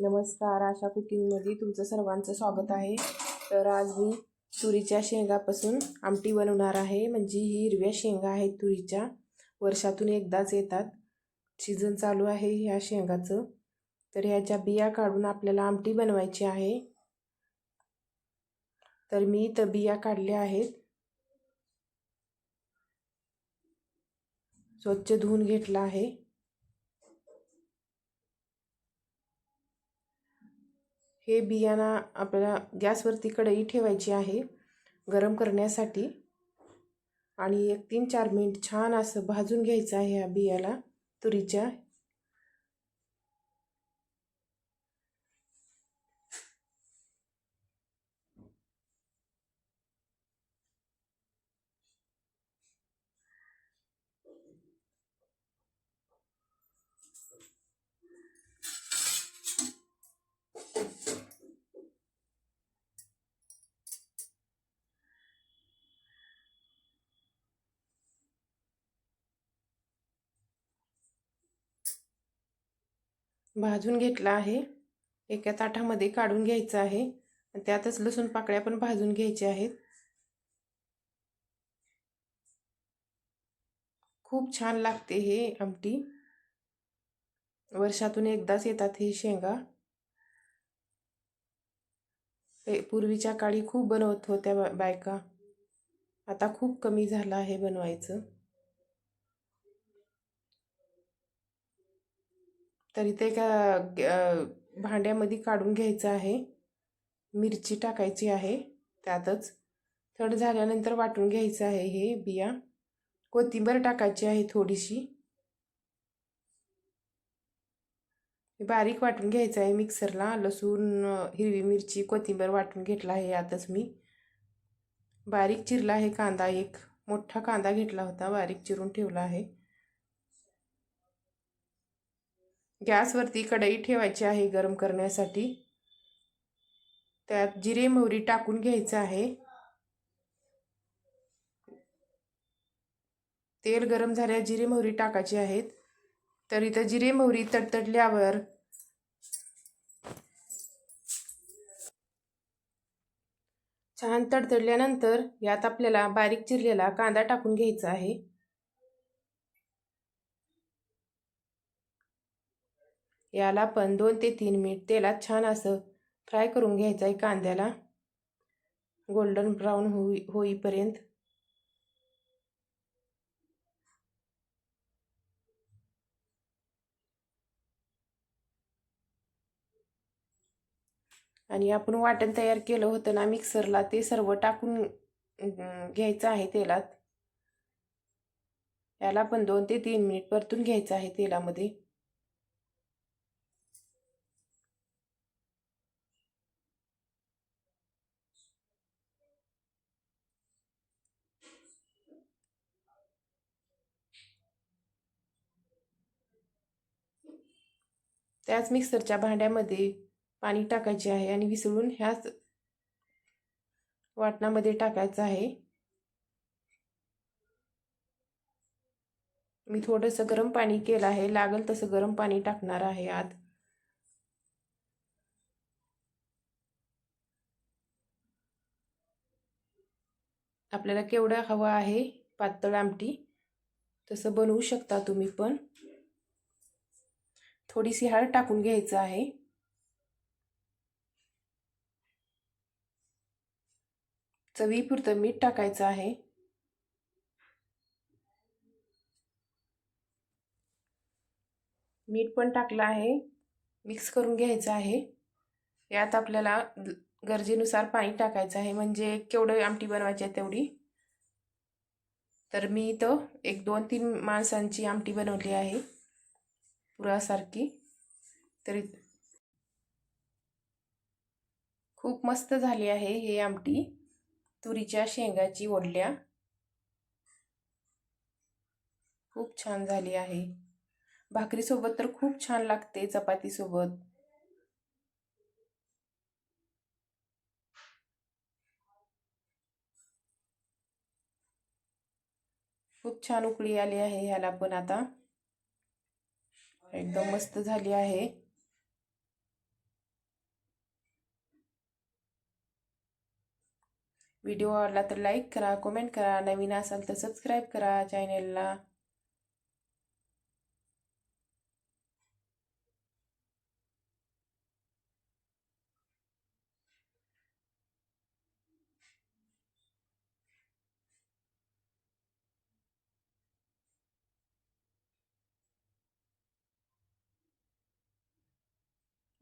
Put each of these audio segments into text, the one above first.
नमस्कार आशा कुकिंगमध्ये तुमचं सर्वांचं स्वागत आहे. तर आज मी तुरीच्या शेंगापासून आमटी बनवणार आहे. म्हणजे ही हिरव्या शेंगा आहेत तुरीच्या. वर्षातून एकदाच येतात. सीझन चालू आहे ह्या शेंगाचं. तर ह्याच्या बिया काढून आपल्याला आमटी बनवायची आहे. तर मी इथं बिया काढल्या आहेत. स्वच्छ धुवून घेतला आहे. हे बियाणा आपल्याला गॅसवरती कढई ठेवायची आहे गरम करण्यासाठी. आणि एक तीन चार मिनिट छान असं भाजून घ्यायचं आहे ह्या बियाला तुरीच्या. भाजून घेतला आहे. एका ताटामध्ये काढून घ्यायचं आहे. त्यातच लसूण पाकळ्या पण भाजून घ्यायच्या आहेत. खूप छान लागते हे आमटी. वर्षातून एकदाच येतात हे शेंगा. पूर्वीच्या काळी खूप बनवत होत्या बायका. आता खूप कमी झालं आहे बनवायचं. तर इथे एका भांड्यामध्ये काढून घ्यायचं आहे. मिरची टाकायची आहे त्यातच. थंड झाल्यानंतर वाटून घ्यायचं आहे हे बिया. कोथिंबीर टाकायची आहे थोडीशी. बारीक वाटून घ्यायचं आहे मिक्सरला. लसूण हिरवी मिरची कोथिंबीर वाटून घेतला आहे यातच मी. बारीक चिरला आहे कांदा एक. मोठा कांदा घेतला होता. बारीक चिरून ठेवला आहे. गॅसवरती कढई ठेवायची आहे गरम करण्यासाठी. त्यात जिरे मोहरी टाकून घ्यायचं आहे. तेल गरम झाल्या जिरे मोहरी टाकायची आहेत. तर इथं जिरे मोहरी तडतडल्यावर छान तडतडल्यानंतर यात आपल्याला बारीक चिरलेला कांदा टाकून घ्यायचा आहे. याला पण दोन ते तीन मिनिट तेलात छान असं फ्राय करून घ्यायचं आहे कांद्याला. गोल्डन ब्राऊन होई होईपर्यंत. आणि आपण वाटण तयार केलं होतं ना मिक्सरला ते सर्व टाकून घ्यायचं आहे तेलात. याला पण दोन ते तीन मिनिट परतून घ्यायचं आहे तेलामध्ये. त्याच मिक्सरच्या भांड्यामध्ये पाणी टाकायचे आहे आणि विसळून ह्याच वाटणामध्ये टाकायचं आहे. मी थोडंसं गरम पाणी केलं आहे. लागल तसं गरम पाणी टाकणार आहे आत. आपल्याला केवढं हवं आहे पातळ आमटी तसं बनवू शकता तुम्ही पण. थोडीशी हळद टाकून घ्यायचं आहे. चवीपुरतं मीठ टाकायचं आहे. मीठ पण टाकलं आहे. मिक्स करून घ्यायचं आहे. यात आपल्याला गरजेनुसार पाणी टाकायचं आहे. म्हणजे केवढं आमटी बनवायची आहे तेवढी. तर मी इथं एक दोन तीन माणसांची आमटी बनवली आहे. पुरासारखी. तरी खूप मस्त झाली आहे हे आमटी. तुरीच्या शेंगाची ओढल्या खूप छान झाली आहे. भाकरीसोबत तर खूप छान लागते चपातीसोबत. खूप छान उकळी आली आहे ह्याला पण आता. एकदम मस्त झाली आहे. व्हिडिओ आवडला तर लाईक करा कमेंट करा. नवीन असाल तर सबस्क्राईब करा चॅनेलला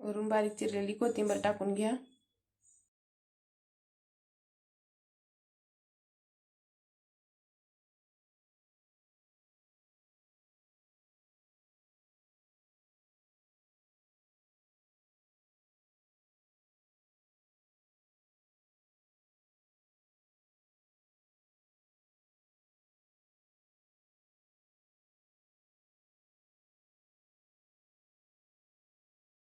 वरून बारीक चिरलेली कोथिंबीर टाकून घ्या.